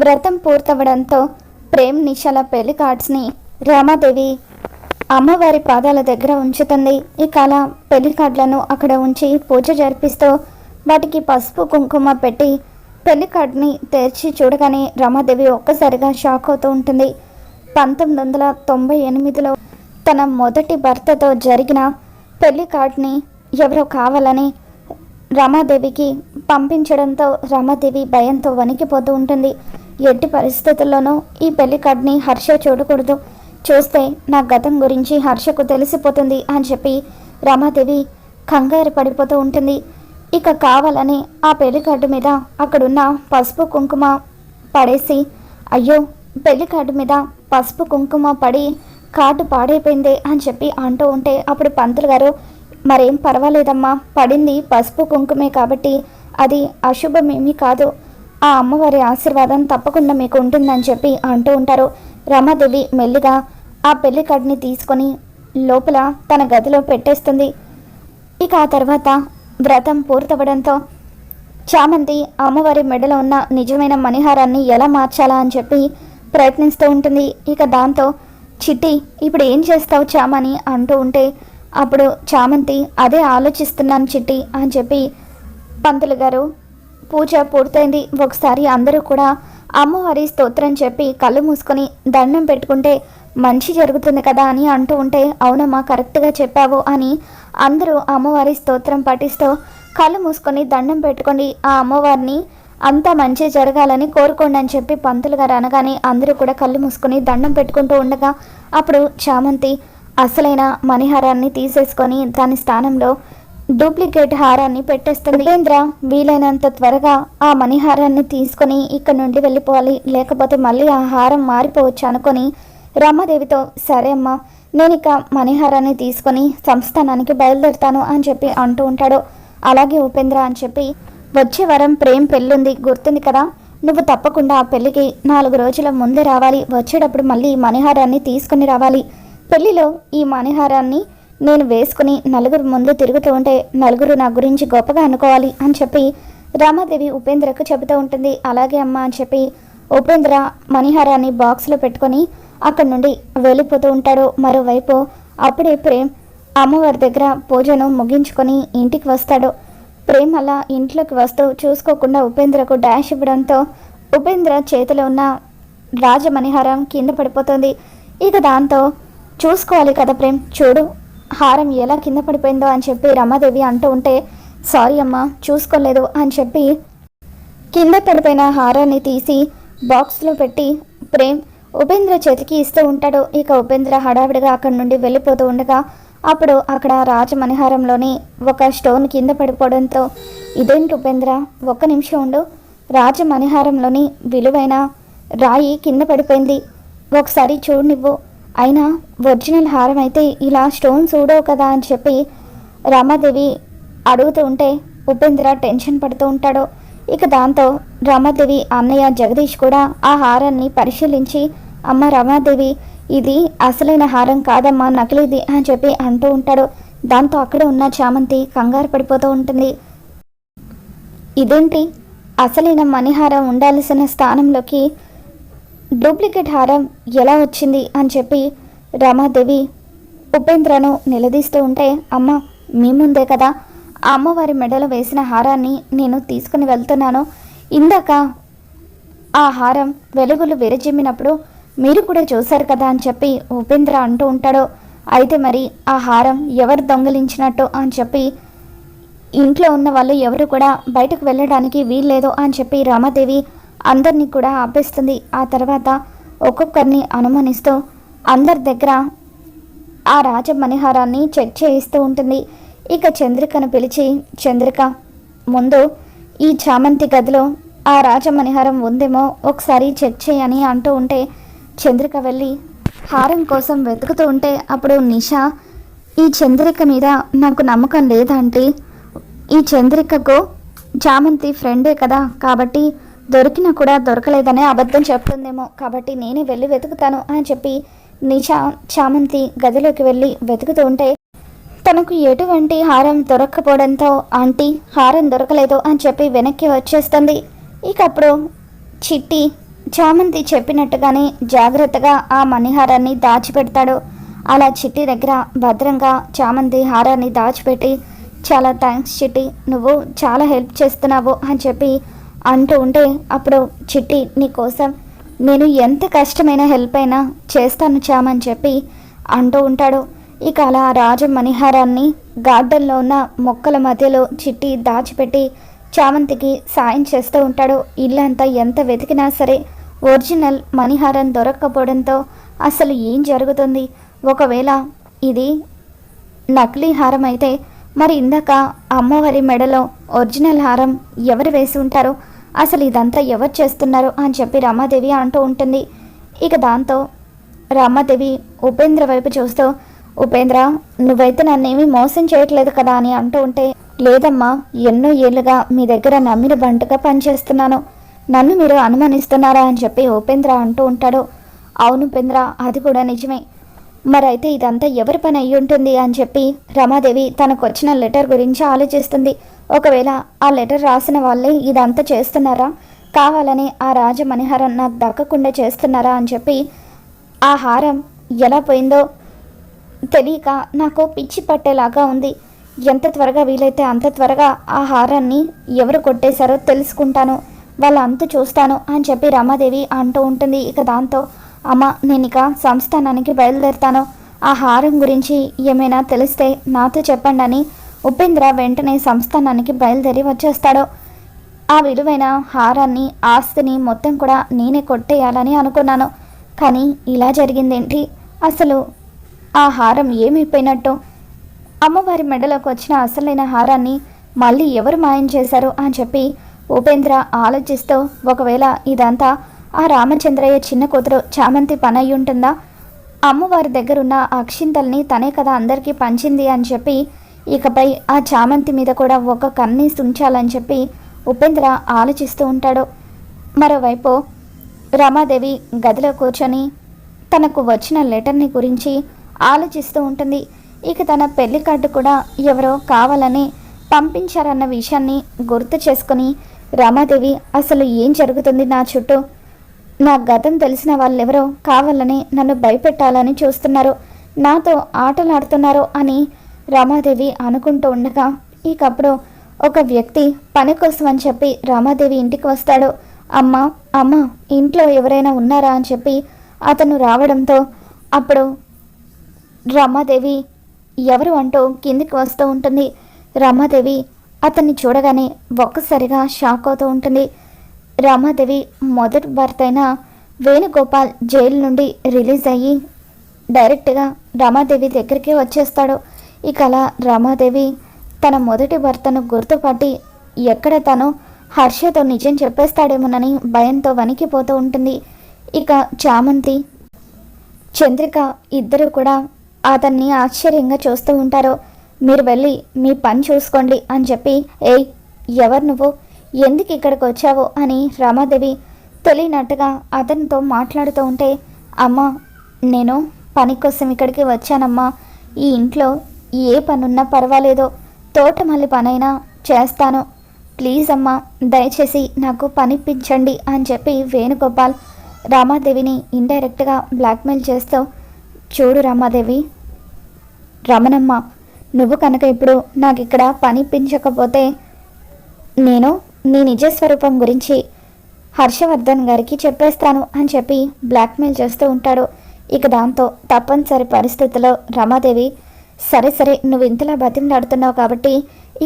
వ్రతం పూర్తవడంతో ప్రేమ్ నిషాల పెళ్ళి కార్డ్స్ని రామాదేవి అమ్మవారి పాదాల దగ్గర ఉంచుతుంది. ఇక అలా పెళ్ళి కార్డులను అక్కడ ఉంచి పూజ జరిపిస్తూ వాటికి పసుపు కుంకుమ పెట్టి పెళ్ళి కార్డుని తెరిచి చూడగానే రమాదేవి ఒక్కసారిగా షాక్ అవుతూ ఉంటుంది. పంతొమ్మిది వందల తొంభై ఎనిమిదిలో తన మొదటి భర్తతో జరిగిన పెళ్ళి కార్డుని ఎవరో కావాలని రమాదేవికి పంపించడంతో రమాదేవి భయంతో వణికిపోతూ ఉంటుంది. ఎట్టి పరిస్థితుల్లోనూ ఈ పెళ్ళి కార్డుని హర్ష చూడకూడదు. చూస్తే నా గతం గురించి హర్షకు తెలిసిపోతుంది అని చెప్పి రమాదేవి కంగారు పడిపోతూ ఉంటుంది. ఇక కావాలని ఆ పెళ్ళి కార్డు మీద అక్కడున్న పసుపు కుంకుమ పడేసి అయ్యో పెళ్ళి కార్డు మీద పసుపు కుంకుమ పడి కార్డు పాడైపోయింది అని చెప్పి అంటూ ఉంటే అప్పుడు పంతులు గారు మరేం పర్వాలేదమ్మా పడింది పసుపు కుంకుమే కాబట్టి అది అశుభమేమీ కాదు. ఆ అమ్మవారి ఆశీర్వాదం తప్పకుండా మీకు ఉంటుందని చెప్పి అంటూ ఉంటారు. రమాదేవి మెల్లిగా ఆ పెళ్ళి కార్డుని తీసుకొని లోపల తన గదిలో పెట్టేస్తుంది. ఇక ఆ తర్వాత వ్రతం పూర్తవడంతో చామంతి అమ్మవారి మెడలో ఉన్న నిజమైన మణిహారాన్ని ఎలా మార్చాలా అని చెప్పి ప్రయత్నిస్తూ ఉంటుంది. ఇక దాంతో చిట్టి ఇప్పుడు ఏం చేస్తావు చామని? అంటూ ఉంటే అప్పుడు చామంతి అదే ఆలోచిస్తున్నాను చిట్టి అని చెప్పి పంతులు గారు పూజ పూర్తయింది. ఒకసారి అందరూ కూడా అమ్మవారి స్తోత్రం చెప్పి కళ్ళు మూసుకొని దండం పెట్టుకుంటే మంచి జరుగుతుంది కదా అని అంటూ ఉంటే అవునమ్మా కరెక్ట్గా చెప్పావు అని అందరూ అమ్మవారి స్తోత్రం పఠిస్తూ కళ్ళు మూసుకొని దండం పెట్టుకొని ఆ అమ్మవారిని అంతా మంచి జరగాలని కోరుకోండి అని చెప్పి పంతులు గారు అనగానే అందరూ కూడా కళ్ళు మూసుకొని దండం పెట్టుకుంటూ ఉండగా అప్పుడు చామంతి అసలైన మణిహారాన్ని తీసేసుకొని దాని స్థానంలో డూప్లికేట్ హారాన్ని పెట్టేస్తుంది. ఉపేంద్ర వీలైనంత త్వరగా ఆ మణిహారాన్ని తీసుకొని ఇక్కడ నుండి వెళ్ళిపోవాలి. లేకపోతే మళ్ళీ ఆ హారం మారిపోవచ్చు అనుకొని రామాదేవితో సరే అమ్మా నేను ఇక మణిహారాన్ని తీసుకొని సంస్థానానికి బయలుదేరుతాను అని చెప్పి అంటూ ఉంటాడు. అలాగే ఉపేంద్ర అని చెప్పి వచ్చే వరం ప్రేమ్ పెళ్ళుంది గుర్తుంది కదా? నువ్వు తప్పకుండా ఆ పెళ్ళికి నాలుగు రోజుల ముందే రావాలి. వచ్చేటప్పుడు మళ్ళీ ఈ మణిహారాన్ని తీసుకుని రావాలి. పెళ్ళిలో ఈ మణిహారాన్ని నేను వేసుకుని నలుగురు ముందు తిరుగుతూ ఉంటే నలుగురు నా గురించి గొప్పగా అనుకోవాలి అని చెప్పి రామాదేవి ఉపేంద్రకు చెబుతూ ఉంటుంది. అలాగే అమ్మ అని చెప్పి ఉపేంద్ర మణిహారాన్ని బాక్స్లో పెట్టుకొని అక్కడి నుండి వెళ్ళిపోతూ ఉంటాడు. మరోవైపు అప్పుడే ప్రేమ్ అమ్మవారి దగ్గర పూజను ముగించుకొని ఇంటికి వస్తాడు. ప్రేమ్ అలా ఇంట్లోకి వస్తూ చూసుకోకుండా ఉపేంద్రకు డాష్ ఇవ్వడంతో ఉపేంద్ర చేతిలో ఉన్న రాజమణిహారం కింద పడిపోతుంది. ఇక దాంతో చూసుకోవాలి కదా ప్రేమ్ చూడు హారం ఎలా కింద పడిపోయిందో అని చెప్పి రమాదేవి అంటూ ఉంటే సారీ అమ్మా చూసుకోలేదు అని చెప్పి కింద పడిపోయిన హారాన్ని తీసి బాక్స్లో పెట్టి ప్రేమ్ ఉపేంద్ర చేతికి ఇస్తూ ఉంటాడు. ఇక ఉపేంద్ర హడావిడిగా అక్కడి నుండి వెళ్ళిపోతూ ఉండగా అప్పుడు అక్కడ రాజమణిహారంలోని ఒక స్టోన్ కింద పడిపోవడంతో ఇదేంటి ఉపేంద్ర ఒక్క నిమిషం ఉండు. రాజమణిహారంలోని విలువైన రాయి కింద పడిపోయింది. ఒకసారి చూడనివ్వు. అయినా ఒరిజినల్ హారం అయితే ఇలా స్టోన్స్ ఊడవు కదా అని చెప్పి రామాదేవి అడుగుతూ ఉంటే ఉపేంద్ర టెన్షన్ పడుతూ ఉంటాడు. ఇక దాంతో రమాదేవి అన్నయ్య జగదీష్ కూడా ఆ హారాన్ని పరిశీలించి అమ్మ రమాదేవి ఇది అసలైన హారం కాదమ్మా నకిలీది అని చెప్పి అంటూ ఉంటాడు. దాంతో అక్కడ ఉన్న చామంతి కంగారు పడిపోతూ ఉంటుంది. ఇదేంటి? అసలైన మణిహారం ఉండాల్సిన స్థానంలోకి డూప్లికేట్ హారం ఎలా వచ్చింది అని చెప్పి రమాదేవి ఉపేంద్రను నిలదీస్తూ ఉంటే అమ్మ మీ ముందే కదా. ఆ అమ్మవారి మెడలో వేసిన హారాన్ని నేను తీసుకుని వెళ్తున్నాను. ఇందాక ఆ హారం వెలుగులు విరజిమ్మినప్పుడు మీరు కూడా చూశారు కదా అని చెప్పి ఉపేంద్ర అంటూ ఉంటాడు. అయితే మరి ఆ హారం ఎవరు దొంగిలించినట్టు? అని చెప్పి ఇంట్లో ఉన్న వాళ్ళు ఎవరు కూడా బయటకు వెళ్ళడానికి వీల్లేదు అని చెప్పి రామాదేవి అందరినీ కూడా ఆపేస్తుంది. ఆ తర్వాత ఒక్కొక్కరిని అనుమానిస్తూ అందరి దగ్గర ఆ రాజ మణిహారాన్ని చెక్ చేయిస్తూ ఉంటుంది. ఇక చంద్రికను పిలిచి చంద్రిక ముందు ఈ చామంతి గదిలో ఆ రాజమణిహారం ఉందేమో ఒకసారి చెక్ చేయని అంటూ ఉంటే చంద్రిక వెళ్ళి హారం కోసం వెతుకుతూ ఉంటే అప్పుడు నిషా ఈ చంద్రిక మీద నాకు నమ్మకం లేదంటే ఈ చంద్రికకు చామంతి ఫ్రెండే కదా కాబట్టి దొరికినా కూడా దొరకలేదనే అబద్ధం చెప్తుందేమో. కాబట్టి నేనే వెళ్ళి వెతుకుతాను అని చెప్పి నిషా చామంతి గదిలోకి వెళ్ళి వెతుకుతూ ఉంటే తనకు ఎటువంటి హారం దొరక్కపోవడంతో ఆంటీ హారం దొరకలేదు అని చెప్పి వెనక్కి వచ్చేస్తుంది. ఇక అప్పుడు చిట్టి చామంతి చెప్పినట్టుగానే జాగ్రత్తగా ఆ మణిహారాన్ని దాచిపెడతాడు. అలా చిట్టి దగ్గర భద్రంగా చామంతి హారాన్ని దాచిపెట్టి చాలా థ్యాంక్స్ చిట్టి నువ్వు చాలా హెల్ప్ చేస్తున్నావు అని చెప్పి అంటూ ఉంటే అప్పుడు చిట్టి నీకోసం నేను ఎంత కష్టమైన హెల్ప్ అయినా చేస్తాను చామని చెప్పి అంటూ ఉంటాడు. ఇక అలా రాజ మణిహారాన్ని గార్డెన్లో ఉన్న మొక్కల మధ్యలో చిట్టి దాచిపెట్టి చామంతికి సాయం చేస్తూ ఉంటాడు. ఇల్లంతా ఎంత వెతికినా సరే ఒరిజినల్ మణిహారం దొరక్కపోవడంతో అసలు ఏం జరుగుతుంది? ఒకవేళ ఇది నకిలీ హారం అయితే మరి ఇందాక అమ్మవారి మెడలో ఒరిజినల్ హారం ఎవరు వేసి ఉంటారో? అసలు ఇదంతా ఎవరు చేస్తున్నారు అని చెప్పి రమాదేవి అంటూ ఉంటుంది. ఇక దాంతో రమాదేవి ఉపేంద్ర వైపు చూస్తూ ఉపేంద్ర నువ్వైతే నన్నేమీ మోసం చేయట్లేదు కదా అని అంటూ ఉంటే లేదమ్మా ఎన్నో ఏళ్ళుగా మీ దగ్గర నమ్మిన బంటగా పనిచేస్తున్నాను. నన్ను మీరు అనుమానిస్తున్నారా అని చెప్పి ఉపేంద్ర అంటూ ఉంటాడు. అవును ఉపేంద్ర అది కూడా నిజమే. మరైతే ఇదంతా ఎవరి పని అయి ఉంటుంది అని చెప్పి రమాదేవి తనకు వచ్చిన లెటర్ గురించి ఆలోచిస్తుంది. ఒకవేళ ఆ లెటర్ రాసిన వాళ్ళే ఇదంతా చేస్తున్నారా? కావాలని ఆ రాజ మణిహారం నాకు దక్కకుండా చేస్తున్నారా అని చెప్పి ఆ హారం ఎలా పోయిందో తెలియక నాకు పిచ్చి పట్టేలాగా ఉంది. ఎంత త్వరగా వీలైతే అంత త్వరగా ఆ హారాన్ని ఎవరు కొట్టేశారో తెలుసుకుంటాను. వాళ్ళ అంత చూస్తాను అని చెప్పి రమాదేవి అంటూ ఉంటుంది. ఇక దాంతో అమ్మ నేను ఇక సంస్థానానికి బయలుదేరుతాను. ఆ హారం గురించి ఏమైనా తెలిస్తే నాతో చెప్పండి అని ఉపేంద్ర వెంటనే సంస్థానానికి బయలుదేరి వచ్చేస్తాడు. ఆ విలువైన హారాన్ని ఆస్తిని మొత్తం కూడా నేనే కొట్టేయాలని అనుకున్నాను. కానీ ఇలా జరిగిందేంటి? అసలు ఆ హారం ఏమైపోయినట్టు? అమ్మవారి మెడలోకి వచ్చిన అసలైన హారాన్ని మళ్ళీ ఎవరు మాయం చేశారు అని చెప్పి ఉపేంద్ర ఆలోచిస్తూ ఒకవేళ ఇదంతా ఆ రామచంద్రయ్య చిన్న కూతురు చామంతి పని అయి ఉంటుందా అమ్మవారి దగ్గరున్న అక్షింతల్ని తనే కదా అందరికీ పంచింది అని చెప్పి ఇకపై ఆ చామంతి మీద కూడా ఒక కన్ని ఉంచాలని చెప్పి ఉపేంద్ర ఆలోచిస్తూ ఉంటాడు. మరోవైపు రమాదేవి గదిలో కూర్చొని తనకు వచ్చిన లెటర్ని గురించి ఆలోచిస్తూ ఉంటుంది. ఇక తన పెళ్ళి కార్డు కూడా ఎవరో కావాలని పంపించారన్న విషయాన్ని గుర్తు చేసుకుని రమాదేవి అసలు ఏం జరుగుతుంది నా చుట్టూ? నా గతం తెలిసిన వాళ్ళెవరో కావాలని నన్ను భయపెట్టాలని చూస్తున్నారు. నాతో ఆటలాడుతున్నారు అని రమాదేవి అనుకుంటూ ఉండగా ఇకప్పుడు ఒక వ్యక్తి పని కోసం అని చెప్పి రామాదేవి ఇంటికి వస్తాడు. అమ్మ అమ్మ ఇంట్లో ఎవరైనా ఉన్నారా? అని చెప్పి అతను రావడంతో అప్పుడు రమాదేవి ఎవరు? అంటూ కిందికి వస్తూ ఉంటుంది. రమాదేవి అతన్ని చూడగానే ఒక్కసారిగా షాక్ అవుతూ ఉంటుంది. రమాదేవి మొదటి భర్త అయిన వేణుగోపాల్ జైలు నుండి రిలీజ్ అయ్యి డైరెక్ట్గా రమాదేవి దగ్గరికి వచ్చేస్తాడు. ఇక అలా రమాదేవి తన మొదటి భర్తను గుర్తుపట్టి ఎక్కడ తను హర్షతో నిజం చెప్పేస్తాడేమోనని భయంతో వణికిపోతూ ఉంటుంది. ఇక చామంతి చంద్రిక ఇద్దరు కూడా అతన్ని ఆశ్చర్యంగా చూస్తూ ఉంటారు. మీరు వెళ్ళి మీ పని చూసుకోండి అని చెప్పి ఏయ్ ఎవరు నువ్వు? ఎందుకు ఇక్కడికి వచ్చావు? అని రమాదేవి తెలియనట్టుగా అతనితో మాట్లాడుతూ ఉంటే అమ్మ నేను పని కోసం ఇక్కడికి వచ్చానమ్మా. ఈ ఇంట్లో ఏ పనున్నా పర్వాలేదో తోటమల్లి పనైనా చేస్తాను. ప్లీజ్ అమ్మా దయచేసి నాకు పనిపించండి అని చెప్పి వేణుగోపాల్ రామాదేవిని ఇండైరెక్ట్గా బ్లాక్మెయిల్ చేస్తూ చూడు రామాదేవి. రమణమ్మ నువ్వు కనుక ఇప్పుడు నాకు ఇక్కడ పనిపించకపోతే నేను నీ నిజస్వరూపం గురించి హర్షవర్ధన్ గారికి చెప్పేస్తాను అని చెప్పి బ్లాక్మెయిల్ చేస్తూ ఉంటాడు. ఇక దాంతో తప్పనిసరి పరిస్థితిలో రమాదేవి సరే సరే నువ్వు ఇంతలా బతిమలాడుతున్నావు కాబట్టి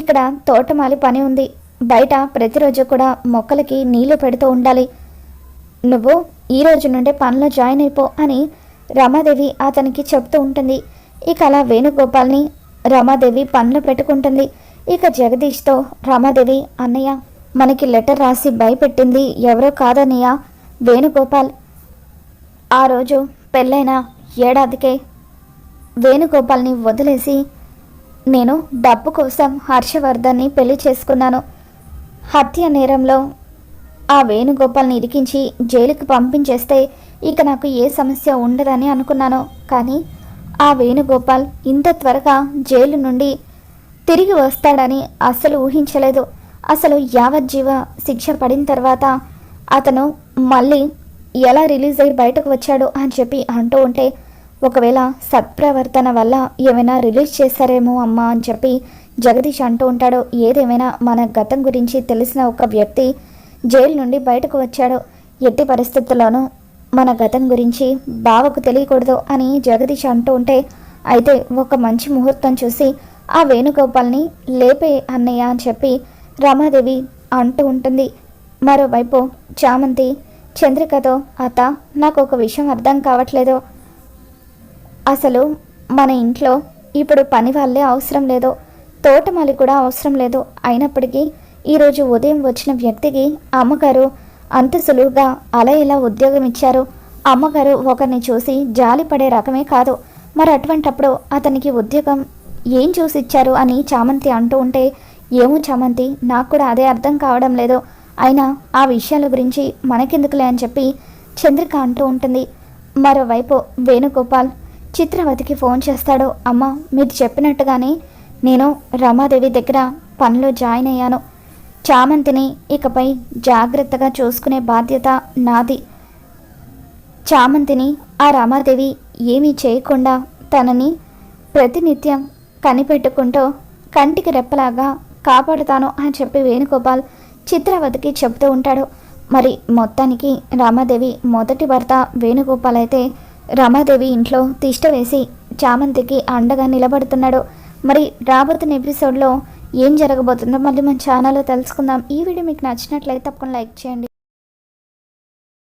ఇక్కడ తోటమాలి పని ఉంది. బయట ప్రతిరోజు కూడా మొక్కలకి నీళ్ళు పెడుతూ ఉండాలి. నువ్వు ఈ రోజు నుండే పనిలో జాయిన్ అయిపో అని రమాదేవి అతనికి చెప్తూ ఉంటుంది. ఇక అలా వేణుగోపాల్ని రమాదేవి పనిలో పెట్టుకుంటుంది. ఇక జగదీష్తో రమాదేవి అన్నయ్య మనకి లెటర్ రాసి భయపెట్టింది ఎవరో కాదన్నయ్య వేణుగోపాల్. ఆ రోజు పెళ్ళైన ఏడాదికే వేణుగోపాల్ని వదిలేసి నేను డబ్బు కోసం హర్షవర్ధన్ని పెళ్ళి చేసుకున్నాను. హత్య నేరంలో ఆ వేణుగోపాల్ని ఇరికించి జైలుకి పంపించేస్తే ఇక నాకు ఏ సమస్య ఉండదని అనుకున్నాను. కానీ ఆ వేణుగోపాల్ ఇంత త్వరగా జైలు నుండి తిరిగి వస్తాడని అస్సలు ఊహించలేదు. అసలు యావజ్జీవ శిక్ష పడిన తర్వాత అతను మళ్ళీ ఎలా రిలీజ్ అయ్యి బయటకు వచ్చాడు అని చెప్పి అంటూ ఉంటే ఒకవేళ సత్ప్రవర్తన వల్ల ఏమైనా రిలీజ్ చేస్తారేమో అమ్మా అని చెప్పి జగదీష్ అంటూ ఉంటాడో. ఏదేమైనా మన గతం గురించి తెలిసిన ఒక వ్యక్తి జైలు నుండి బయటకు వచ్చాడు. ఎట్టి పరిస్థితుల్లోనూ మన గతం గురించి బావకు తెలియకూడదు అని జగదీష్ అంటూ ఉంటే అయితే ఒక మంచి ముహూర్తం చూసి ఆ వేణుగోపాల్ని లేపే అన్నయ్య అని చెప్పి రమాదేవి అంటూ ఉంటుంది. మరోవైపు చామంతి చంద్రికతో అత్త నాకు ఒక విషయం అర్థం కావట్లేదు. అసలు మన ఇంట్లో ఇప్పుడు పని వాళ్ళే అవసరం లేదు తోటమాలి కూడా అవసరం లేదు. అయినప్పటికీ ఈరోజు ఉదయం వచ్చిన వ్యక్తికి అమ్మగారు అంత సులువుగా అలా ఇలా ఉద్యోగం ఇచ్చారు? అమ్మగారు ఒకరిని చూసి జాలి పడే రకమే కాదు. మరి అటువంటప్పుడు అతనికి ఉద్యోగం ఏం చూసి ఇచ్చారు అని చామంతి అంటూ ఉంటే ఏమో చామంతి నాకు కూడా అదే అర్థం కావడం లేదు. అయినా ఆ విషయాల గురించి మనకెందుకులే అని చెప్పి చంద్రిక అంటూ ఉంటుంది. మరోవైపు వేణుగోపాల్ చిత్రవతికి ఫోన్ చేస్తాడు. అమ్మ మీరు చెప్పినట్టుగానే నేను రమాదేవి దగ్గర పనిలో జాయిన్ అయ్యాను. చామంతిని ఇకపై జాగ్రత్తగా చూసుకునే బాధ్యత నాది. చామంతిని ఆ రమాదేవి ఏమీ చేయకుండా తనని ప్రతినిత్యం కనిపెట్టుకుంటూ కంటికి రెప్పలాగా కాపాడుతాను అని చెప్పి వేణుగోపాల్ చిత్రవతికి చెబుతూ ఉంటాడు. మరి మొత్తానికి రామాదేవి మొదటి భర్త వేణుగోపాల్ అయితే రమాదేవి ఇంట్లో తిష్ట వేసి చామంతికి అండగా నిలబడుతున్నాడు. మరి రాబోతున్న ఎపిసోడ్లో ఏం జరగబోతుందో మళ్ళీ మన ఛానల్లో తెలుసుకుందాం. ఈ వీడియో మీకు నచ్చినట్లయితే తప్పకుండా లైక్ చేయండి.